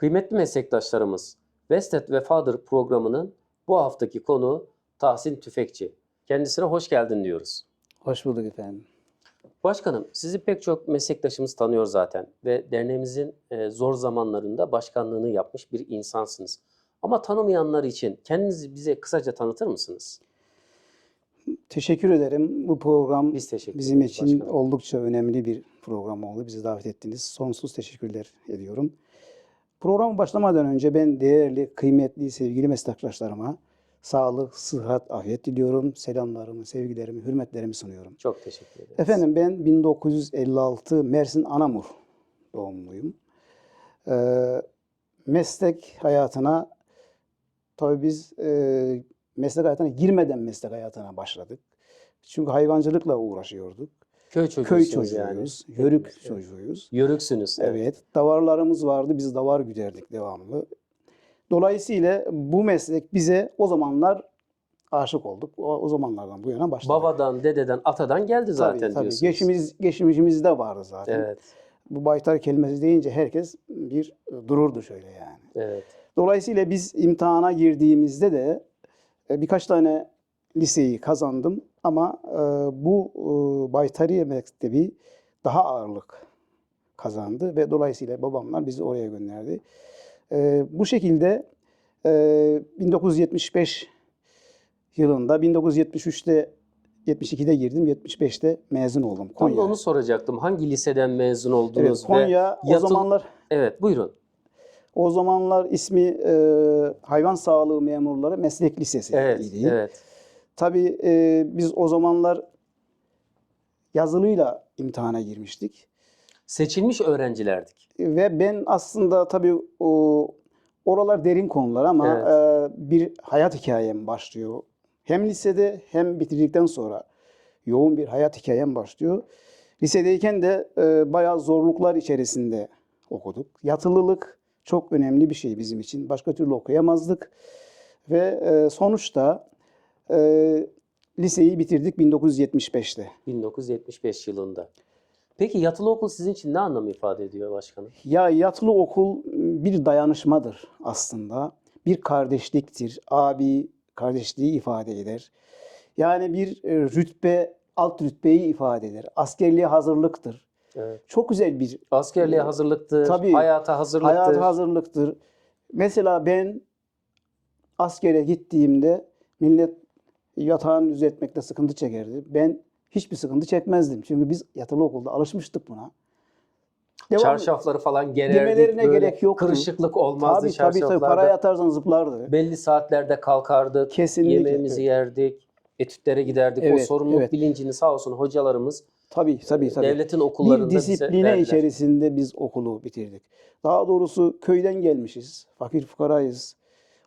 Kıymetli meslektaşlarımız, Vested ve Father programının bu haftaki konu Tahsin Tüfekçi. Kendisine hoş geldin diyoruz. Hoş bulduk efendim. Başkanım, sizi pek çok meslektaşımız tanıyor zaten ve derneğimizin e, zor zamanlarında başkanlığını yapmış bir insansınız. Ama tanımayanlar için kendinizi bize kısaca tanıtır mısınız? Teşekkür ederim. Bu program Biz teşekkür bizim için başkanım. oldukça önemli bir program oldu. Bizi davet ettiniz. Sonsuz teşekkürler ediyorum. Programa başlamadan önce ben değerli, kıymetli, sevgili meslektaşlarıma sağlık, sıhhat, afiyet diliyorum. Selamlarımı, sevgilerimi, hürmetlerimi sunuyorum. Çok teşekkür ederiz. Efendim ben 1956 Mersin Anamur doğumluyum. Ee, meslek hayatına tabii biz e, meslek hayatına girmeden meslek hayatına başladık. Çünkü hayvancılıkla uğraşıyorduk. Köy Köy çocuğusunuz yani. yörük Evet. çocuğuyuz. Yörüksünüz. Evet, davarlarımız vardı. Biz davar güderdik devamlı. Dolayısıyla bu meslek bize o zamanlar aşık olduk. O, o zamanlardan bu yana başladık. Babadan, dededen, atadan geldi zaten tabii, tabii. diyorsunuz. Geçimiz, geçmişimizde vardı zaten. Evet, Bu baytar kelimesi deyince herkes bir e, dururdu şöyle yani. evet. Dolayısıyla biz imtihana girdiğimizde de e, birkaç tane liseyi kazandım ama e, bu e, Baytariye Mektebi daha ağırlık kazandı ve dolayısıyla babamlar bizi oraya gönderdi. E, bu şekilde e, 1975 yılında 1973'te 72'de girdim, 75'te mezun oldum Tam Konya. onu soracaktım. Hangi liseden mezun Evet, oldunuz? ve Konya o yatıl- zamanlar Evet, buyurun. O zamanlar ismi e, Hayvan Sağlığı Memurları Meslek Lisesi Evet, idi. evet. Tabii e, biz o zamanlar yazılıyla imtihana girmiştik. Seçilmiş öğrencilerdik. Ve ben aslında tabii o oralar derin konular ama Evet. e, bir hayat hikayem başlıyor. Hem lisede hem bitirdikten sonra yoğun bir hayat hikayem başlıyor. Lisedeyken de e, bayağı zorluklar içerisinde okuduk. Yatılılık çok önemli bir şey bizim için. Başka türlü okuyamazdık. Ve e, sonuçta e, liseyi bitirdik 1975'te. 1975 yılında. Peki yatılı okul sizin için ne anlam ifade ediyor başkanım? Ya yatılı okul bir dayanışmadır aslında. Bir kardeşliktir. Abi kardeşliği ifade eder. Yani bir e, rütbe, alt rütbeyi ifade eder. Askerliğe hazırlıktır. Evet. Çok güzel bir Askerliğe hazırlıktır, Tabii. hayata hazırlıktır. hayat hazırlıktır. Mesela ben askere gittiğimde millet yatağını düzeltmekte sıkıntı çekerdi. Ben hiçbir sıkıntı çekmezdim. Çünkü biz yatılı okulda alışmıştık buna. Devam- Çarşafları falan gererdik. Demelerine böyle gerek yoktu. Kırışıklık olmazdı Tabii tabii tabii. çarşaflarda. Parayı atarsan zıplardı. Belli saatlerde kalkardık. Kesinlikle. Yemeğimizi yerdik. Etütlere giderdik. o Evet, sorumluluk evet. bilincini sağ olsun hocalarımız Tabii tabii tabii. devletin okullarında bir bize disipline verdiler. içerisinde biz okulu bitirdik. Daha doğrusu köyden gelmişiz. Fakir fukarayız.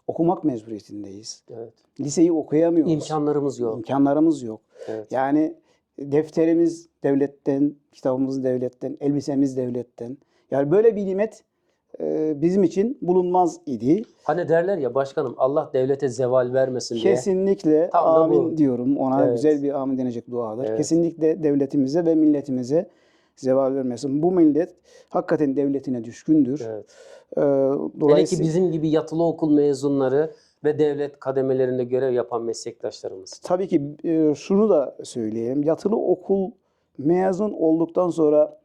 Okumak mecburiyetindeyiz. Evet. Liseyi okuyamıyoruz. İmkanlarımız yok. İmkanlarımız yok. Evet. Yani defterimiz devletten, kitabımız devletten, elbisemiz devletten. Yani böyle bir nimet e, bizim için bulunmaz idi. Hani derler ya başkanım Allah devlete zeval vermesin diye. Kesinlikle Tam amin diyorum. Ona Evet. güzel bir amin denecek duadır. Evet. Kesinlikle devletimize ve milletimize zeval vermesin. Bu millet hakikaten devletine düşkündür. Evet. Ee, Hele ki bizim gibi yatılı okul mezunları ve devlet kademelerinde görev yapan meslektaşlarımız. tabii ki e, şunu da söyleyeyim. Yatılı okul mezun olduktan sonra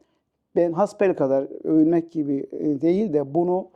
ben hasbel kadar övünmek gibi e, değil de bunu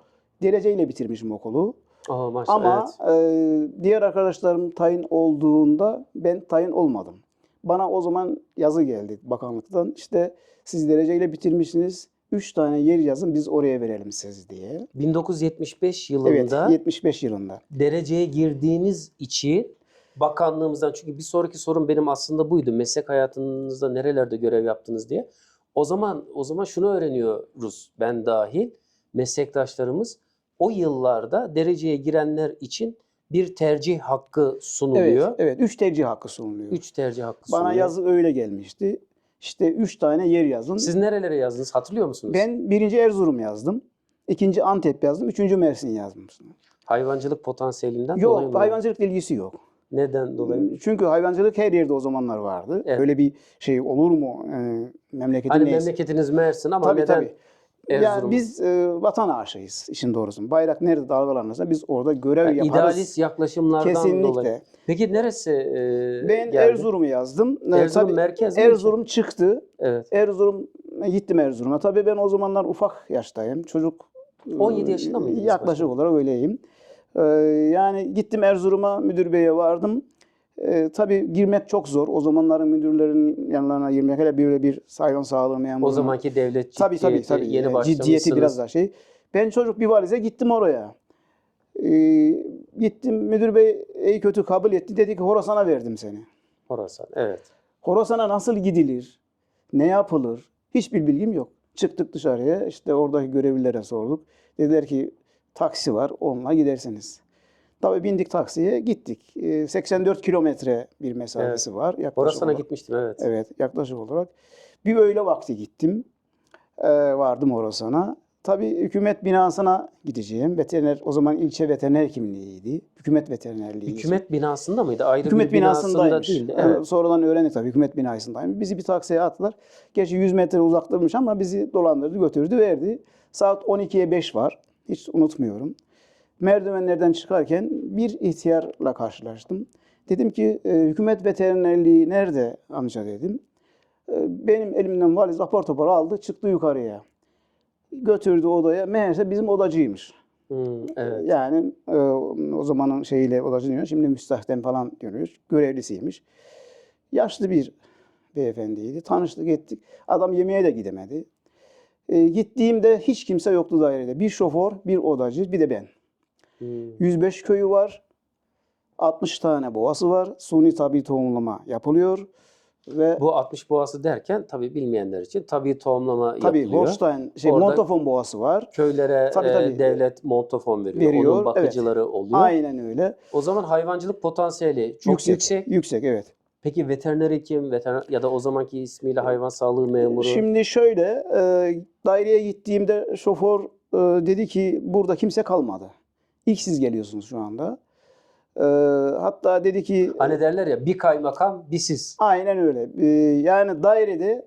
dereceyle bitirmişim okulu. Aa, maşallah. Ama evet. e, diğer arkadaşlarım tayin olduğunda ben tayin olmadım. Bana o zaman yazı geldi bakanlıktan. İşte siz dereceyle bitirmişsiniz. Üç tane yer yazın biz oraya verelim siz diye. 1975 Evet, yılında 75 yılında. dereceye girdiğiniz için bakanlığımızdan çünkü bir sonraki sorum benim aslında buydu. Meslek hayatınızda nerelerde görev yaptınız diye. O zaman o zaman şunu öğreniyoruz ben dahil meslektaşlarımız o yıllarda dereceye girenler için bir tercih hakkı Evet, sunuluyor. evet. Üç tercih hakkı sunuluyor. Üç tercih hakkı Bana sunuluyor. yazı öyle gelmişti. İşte üç tane yer yazın. Siz nerelere yazdınız hatırlıyor musunuz? Ben birinci Erzurum yazdım. ikinci Antep yazdım. Üçüncü Mersin yazdım. Hayvancılık potansiyelinden dolayı Yok, mı? hayvancılıkla ilgisi yok. Neden dolayı? Çünkü hayvancılık her yerde o zamanlar vardı. Evet. Öyle bir şey olur mu? Ee, memleketin Hani neyse. memleketiniz Mersin ama Tabii neden? tabii. Erzurum. Yani biz e, vatan aşığıyız işin doğrusu. Bayrak nerede dalgalanırsa biz orada görev Yani yaparız. idealist yaklaşımlardan Kesinlikle. dolayı. Peki neresi e, Ben geldi? Erzurum'u yazdım. Ee, Erzurum tabii merkez mi? Erzurum çıktı. Evet. Erzurum gittim Erzurum'a. Tabii ben o zamanlar ufak yaştayım. Çocuk 17 e, yaşında mıydınız Yaklaşık başkanım? olarak öyleyim. Ee, yani gittim Erzurum'a müdür beye vardım. Ee, tabii girmek çok zor. O zamanların müdürlerin yanlarına girmek hele böyle bir hayvan sağlığı memuru. O zamanki devlet ciddiyeti Tabii tabii tabii. yeni Yani başlamışsınız. Ciddiyeti biraz daha şey. Ben çocuk bir valize gittim oraya. Ee, gittim müdür bey iyi kötü kabul etti. Dedi ki Horasan'a verdim seni. Horasan. Evet. Horasan'a nasıl gidilir? Ne yapılır? Hiçbir bilgim yok. Çıktık dışarıya işte oradaki görevlilere sorduk. Dediler ki taksi var onunla gidersiniz. Tabii bindik taksiye gittik. Ee, 84 kilometre bir mesafesi var. Yaklaşık Horasan'a olarak. gitmiştim evet. Evet yaklaşık olarak. Bir öğle vakti gittim. Ee, vardım Horasan'a. Tabii hükümet binasına gideceğim. Veteriner o zaman ilçe veteriner hekimliğiydi. Hükümet veterinerliği. Hükümet binasında mıydı? Ayrı Hükümet bir binasında. Ee, Evet. Sonradan öğrendik tabii hükümet binasındaymış. Bizi bir taksiye attılar. Gerçi 100 metre uzaktaymış ama bizi dolandırdı, götürdü, verdi. Saat 12'ye 5 var. Hiç unutmuyorum. Merdivenlerden çıkarken bir ihtiyarla karşılaştım. Dedim ki e, hükümet veterinerliği nerede amca dedim. E, benim elimden valiz apar topar aldı çıktı yukarıya. Götürdü odaya. Meğerse bizim odacıymış. Hmm, evet. Yani e, o zamanın şeyiyle odacı diyor. Şimdi müstahdem falan diyoruz. Görevlisiymiş. Yaşlı bir beyefendiydi. Tanıştık ettik. Adam yemeğe de gidemedi. E, gittiğimde hiç kimse yoktu dairede. Bir şoför, bir odacı, bir de ben. Hmm. 105 köyü var. 60 tane boğası var. Suni tabi tohumlama yapılıyor. Ve Bu 60 boğası derken tabii bilmeyenler için tabii tohumlama tabii yapılıyor. Holstein, şey, Orada- Montafon boğası var. Köylere Tabii, e, tabii. devlet montafon veriyor. Veriyor, Onun bakıcıları oluyor. Aynen öyle. O zaman hayvancılık potansiyeli çok yüksek. yüksek. Yüksek evet. Peki veteriner hekim, veteriner ya da o zamanki ismiyle hayvan sağlığı memuru. Şimdi şöyle, e, daireye gittiğimde şoför e, dedi ki burada kimse kalmadı. İlk siz geliyorsunuz şu anda. E, hatta dedi ki Hani derler ya bir kaymakam bir siz. aynen öyle. E, yani dairede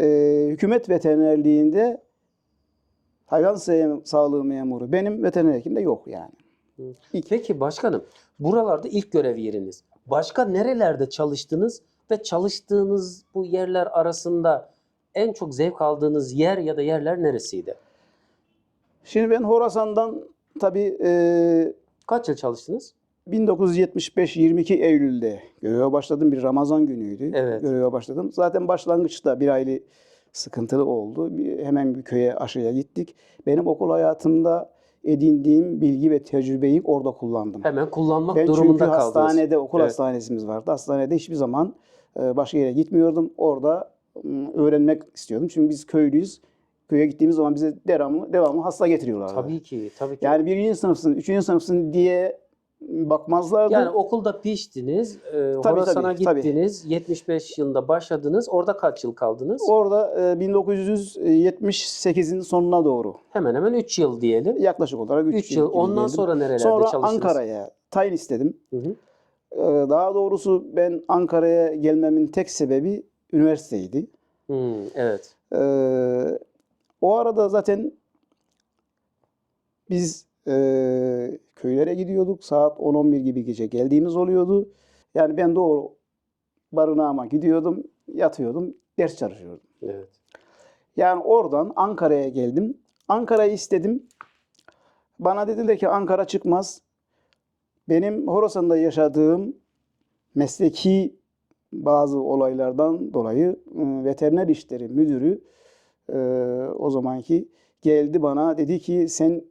e, hükümet veterinerliğinde hayvan sa- sağlığı memuru benim veteriner hekimde yok yani. Peki başkanım buralarda ilk görev yeriniz. Başka nerelerde çalıştınız ve çalıştığınız bu yerler arasında en çok zevk aldığınız yer ya da yerler neresiydi? Şimdi ben Horasan'dan tabii e, Kaç yıl çalıştınız? 1975 22 Eylül'de göreve başladım. Bir Ramazan günüydü. Evet. Göreve başladım. Zaten başlangıçta bir aylık sıkıntılı oldu. Bir, hemen bir köye aşıya gittik. Benim okul hayatımda edindiğim bilgi ve tecrübeyi orada kullandım. Hemen kullanmak Ben çünkü durumunda kaldınız. hastanede, okul Evet. hastanesimiz vardı. Hastanede hiçbir zaman başka yere gitmiyordum. Orada öğrenmek istiyordum. Çünkü biz köylüyüz. Köye gittiğimiz zaman bize devamlı, devamlı hasta getiriyorlardı. Tabii ki, tabii ki. Yani birinci sınıfsın, üçüncü sınıfsın diye bakmazlardı. Yani okulda piştiniz, e, Tabii, Horasan'a tabii, tabii. gittiniz, 75 yılında başladınız. Orada kaç yıl kaldınız? Orada e, 1978'in sonuna doğru Hemen hemen 3 yıl diyelim. yaklaşık olarak 3 3 yıl. Ondan sonra nerelerde Sonra çalıştınız? Ankara'ya tayin istedim. Hı hı. E, Daha doğrusu ben Ankara'ya gelmemin tek sebebi üniversiteydi. Hmm, evet. E, O arada zaten biz e, köylere gidiyorduk. Saat 10-11 gibi gece geldiğimiz oluyordu. Yani ben doğru barınağıma gidiyordum, yatıyordum, ders çalışıyordum. Evet. Yani oradan Ankara'ya geldim. Ankara'yı istedim. Bana dediler ki Ankara çıkmaz. Benim Horasan'da yaşadığım mesleki bazı olaylardan dolayı ıı, veteriner işleri müdürü e, o zamanki geldi bana dedi ki sen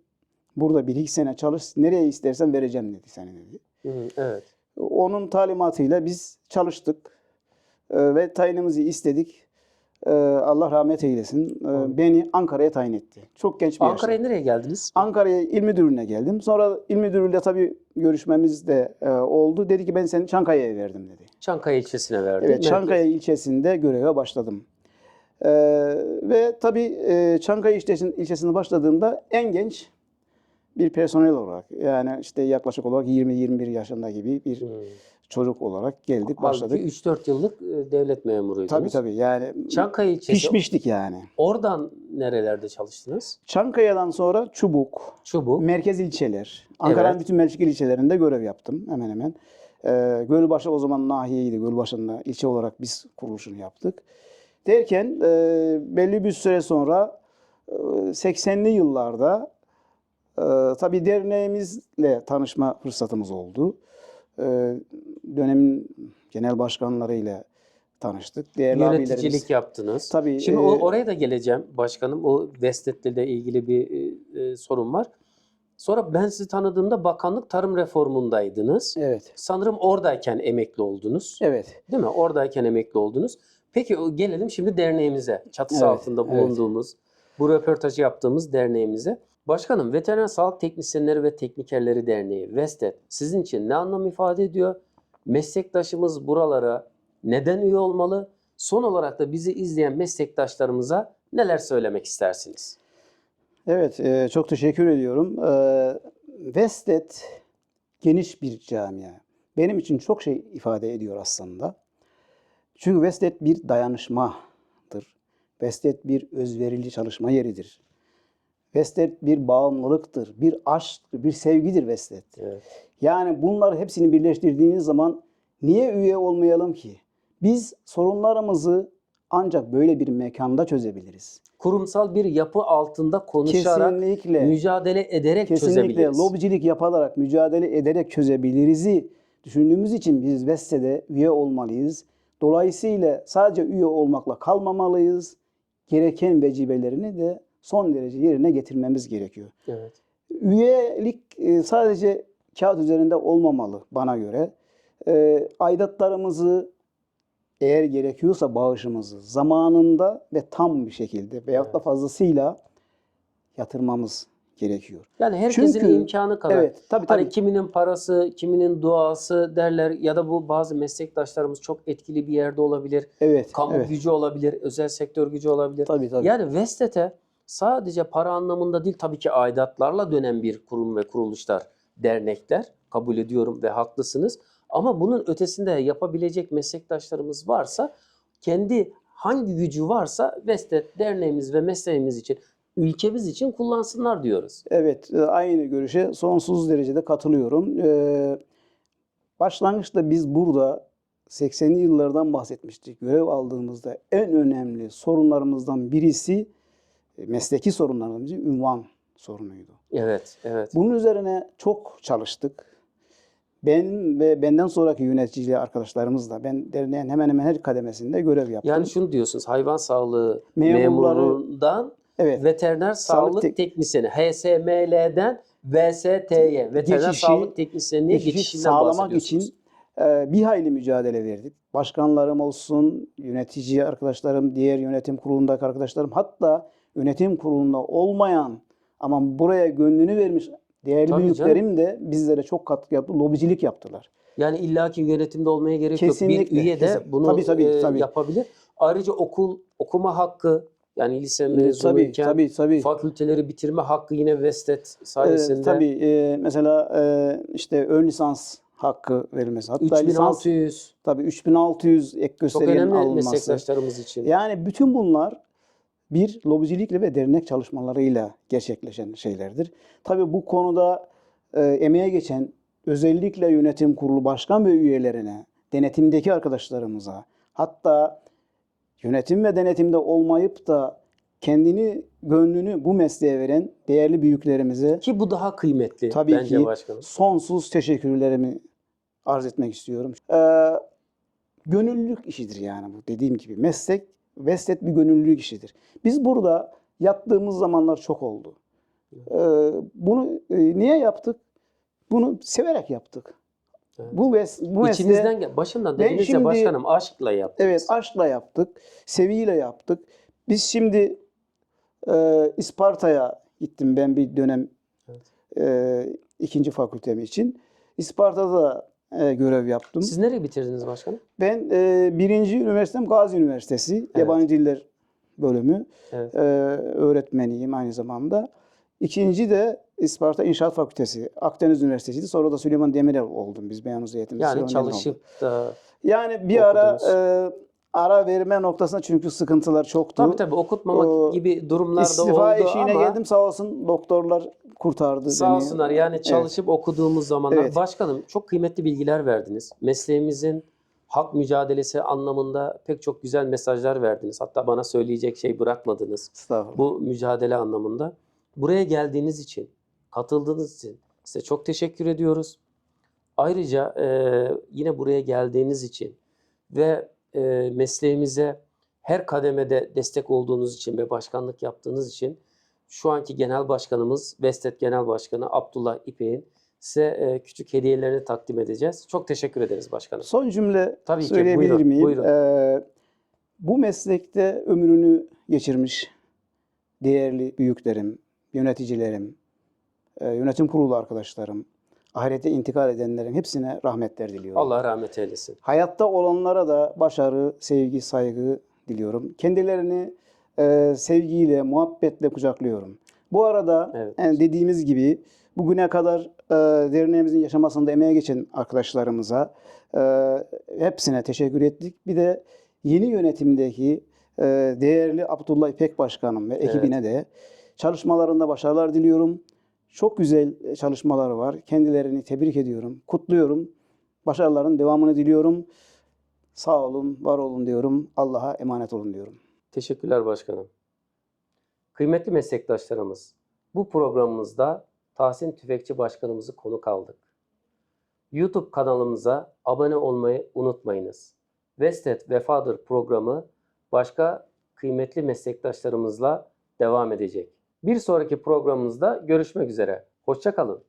burada bir iki sene çalış nereye istersen vereceğim dedi seni dedi. Hı, evet. Onun talimatıyla biz çalıştık e, ve tayinimizi istedik. E, Allah rahmet eylesin. E, beni Ankara'ya tayin etti. Çok genç bir. Ankara'ya nereye geldiniz? Ankara'ya il müdürlüğüne geldim. Sonra il müdürüyle tabii görüşmemiz de e, oldu. Dedi ki ben seni Çankaya'ya verdim dedi. Çankaya ilçesine verdi. Evet. Çankaya ilçesinde göreve başladım. E, ve tabii e, Çankaya ilçesinde, ilçesinde başladığımda en genç bir personel olarak yani işte yaklaşık olarak 20-21 yaşında gibi bir Hmm. çocuk olarak geldik başladık. Halbuki 3-4 yıllık e, devlet memuruydunuz. Tabii tabii yani Çankaya ilçesi. pişmiştik yani. Oradan nerelerde çalıştınız? Çankaya'dan sonra Çubuk, Çubuk. merkez ilçeler, Ankara'nın Evet. bütün merkez ilçelerinde görev yaptım hemen hemen. Ee, Gölbaşı o zaman nahiyeydi. Gölbaşı'nda ilçe olarak biz kuruluşunu yaptık. Derken e, belli bir süre sonra e, 80'li yıllarda e, tabii derneğimizle tanışma fırsatımız oldu. E, dönemin genel başkanlarıyla tanıştık. Değerli Yöneticilik yaptınız. Tabii, Şimdi e, oraya da geleceğim başkanım. O Vestet'le de ilgili bir e, e, sorun var. Sonra ben sizi tanıdığımda bakanlık tarım reformundaydınız. Evet. Sanırım oradayken emekli oldunuz. Evet. Değil mi? Oradayken emekli oldunuz. Peki o- gelelim şimdi derneğimize. Çatısı Evet, altında evet. bulunduğumuz, bu röportajı yaptığımız derneğimize. Başkanım, Veteriner Sağlık Teknisyenleri ve Teknikerleri Derneği, VESTET sizin için ne anlam ifade ediyor? Meslektaşımız buralara neden üye olmalı? Son olarak da bizi izleyen meslektaşlarımıza neler söylemek istersiniz? Evet, e, çok teşekkür ediyorum. E, Vestet geniş bir camia. Benim için çok şey ifade ediyor aslında. Çünkü Vestet bir dayanışmadır. Vestet bir özverili çalışma yeridir. Vestet bir bağımlılıktır, bir aşktır, bir sevgidir Vestet. Evet. Yani bunları hepsini birleştirdiğiniz zaman niye üye olmayalım ki? Biz sorunlarımızı ancak böyle bir mekanda çözebiliriz. Kurumsal bir yapı altında konuşarak, Kesinlikle. mücadele ederek Kesinlikle çözebiliriz. lobicilik yaparak, mücadele ederek çözebilirizi düşündüğümüz için biz VESTE'de üye olmalıyız. Dolayısıyla sadece üye olmakla kalmamalıyız. Gereken vecibelerini de son derece yerine getirmemiz gerekiyor. Evet. Üyelik e, sadece kağıt üzerinde olmamalı bana göre. E, Aidatlarımızı eğer gerekiyorsa bağışımızı zamanında ve tam bir şekilde veyahut da fazlasıyla yatırmamız gerekiyor. Yani herkesin Çünkü- imkanı kadar. Evet, tabii tabii. Hani kiminin parası, kiminin duası derler ya da bu bazı meslektaşlarımız çok etkili bir yerde olabilir. Evet, Kamu evet. gücü olabilir, özel sektör gücü olabilir. Tabii tabii. Yani Vestet'e sadece para anlamında değil tabii ki aidatlarla dönen bir kurum ve kuruluşlar, dernekler kabul ediyorum ve haklısınız. Ama bunun ötesinde yapabilecek meslektaşlarımız varsa kendi hangi gücü varsa Vestet derneğimiz ve mesleğimiz için, ülkemiz için kullansınlar diyoruz. Evet, e, aynı görüşe sonsuz derecede katılıyorum. Ee, Başlangıçta biz burada 80'li yıllardan bahsetmiştik. Görev aldığımızda en önemli sorunlarımızdan birisi e, mesleki birisi ünvan sorunuydu. Evet, evet. Bunun üzerine çok çalıştık. Ben ve benden sonraki yönetici arkadaşlarımız da ben derneğin hemen hemen her kademesinde görev yaptım. Yani şunu diyorsunuz, hayvan sağlığı Memurları- memurundan evet. veteriner Sağlık sağlık, tek- teknisyeni, HSML'den VST'ye, veteriner Geçişi- sağlık teknisyenliğe geçişi geçişinden sağlamak bahsediyorsunuz. için e, bir hayli mücadele verdik. Başkanlarım olsun, yönetici arkadaşlarım, diğer yönetim kurulundaki arkadaşlarım, hatta yönetim kurulunda olmayan ama buraya gönlünü vermiş değerli Tabii büyüklerim de bizlere çok katkı yaptı, lobicilik yaptılar. Yani illaki yönetimde olmaya gerek yok. Bir Kesinlikle, üye de kesin. bunu Tabii, tabii, e, tabii. yapabilir. Ayrıca okul okuma hakkı yani lise tabii, mezunuyken tabii, tabii. fakülteleri bitirme hakkı yine Vestet Ee, sayesinde. tabii e, mesela e, işte ön lisans hakkı verilmesi. Hatta lisans 3600 tabii 3600 ek çok gösterigenin önemli alınması. meslektaşlarımız için. Yani bütün bunlar bir lobicilikle ve dernek çalışmalarıyla gerçekleşen şeylerdir. Tabii bu konuda e, emeğe geçen özellikle yönetim kurulu başkan ve üyelerine, denetimdeki arkadaşlarımıza, hatta yönetim ve denetimde olmayıp da kendini, gönlünü bu mesleğe veren değerli büyüklerimize Ki bu daha kıymetli Tabii bence ki. başkanım. sonsuz teşekkürlerimi arz etmek istiyorum. Ee, gönüllülük işidir yani bu dediğim gibi. Meslek, veslet bir gönüllülük işidir. Biz burada yattığımız zamanlar çok oldu. Ee, bunu e, niye yaptık? Bunu severek yaptık. Evet. Bu, ves, bu İçinizden gel. Başından Ben dediniz ya şimdi- başkanım aşkla yaptınız. evet aşkla yaptık, seviyle yaptık. Biz şimdi e, İsparta'ya gittim ben bir dönem Evet. e, ikinci fakültem için. İsparta'da e, görev yaptım. Siz nereye bitirdiniz başkanım? Ben e, birinci üniversitem Gazi Üniversitesi, Yabancı Diller bölümü Evet. e, öğretmeniyim aynı zamanda. İkinci de İsparta İnşaat Fakültesi, Akdeniz Üniversitesi'ydi. Sonra da Süleyman Demirel oldum biz Beyanoz eğitimci. Yani Süleyman çalışıp da Yani bir ara okudunuz. e, ara verme noktasında çünkü sıkıntılar çoktu. tabii tabii okutmamak O gibi durumlar da İstifa oldu eşiğine ama geldim sağ olsun doktorlar kurtardı sağ beni. olsunlar yani çalışıp okuduğumuz zamanlar Evet. başkanım çok kıymetli bilgiler verdiniz. Mesleğimizin hak mücadelesi anlamında pek çok güzel mesajlar verdiniz. Hatta bana söyleyecek şey bırakmadınız. Estağfurullah. bu mücadele anlamında. Buraya geldiğiniz için, katıldığınız için size çok teşekkür ediyoruz. Ayrıca e, yine buraya geldiğiniz için ve e, mesleğimize her kademede destek olduğunuz için ve başkanlık yaptığınız için şu anki genel başkanımız, Vestet Genel Başkanı Abdullah İpek'in size e, küçük hediyelerini takdim edeceğiz. Çok teşekkür ederiz başkanım. Son cümle Tabii ki, söyleyebilir buyurun, miyim? buyurun. Ee, bu meslekte ömrünü geçirmiş değerli büyüklerim, yöneticilerim, e, yönetim kurulu arkadaşlarım, ahirete intikal edenlerin hepsine rahmetler diliyorum. Allah rahmet eylesin. Hayatta olanlara da başarı, sevgi, saygı diliyorum. Kendilerini e, sevgiyle, muhabbetle kucaklıyorum. Bu arada Evet. yani dediğimiz gibi bugüne kadar e, derneğimizin yaşamasında emeğe geçen arkadaşlarımıza e, hepsine teşekkür ettik. Bir de yeni yönetimdeki e, değerli Abdullah İpek Başkanım ve ekibine de çalışmalarında başarılar diliyorum. Çok güzel çalışmaları var. Kendilerini tebrik ediyorum, kutluyorum. Başarıların devamını diliyorum. Sağ olun, var olun diyorum. Allah'a emanet olun diyorum. Teşekkürler başkanım. Kıymetli meslektaşlarımız, bu programımızda Tahsin Tüfekçi Başkanımızı konuk aldık. YouTube kanalımıza abone olmayı unutmayınız. Vestet Vefadır programı başka kıymetli meslektaşlarımızla devam edecek. Bir sonraki programımızda görüşmek üzere. Hoşçakalın.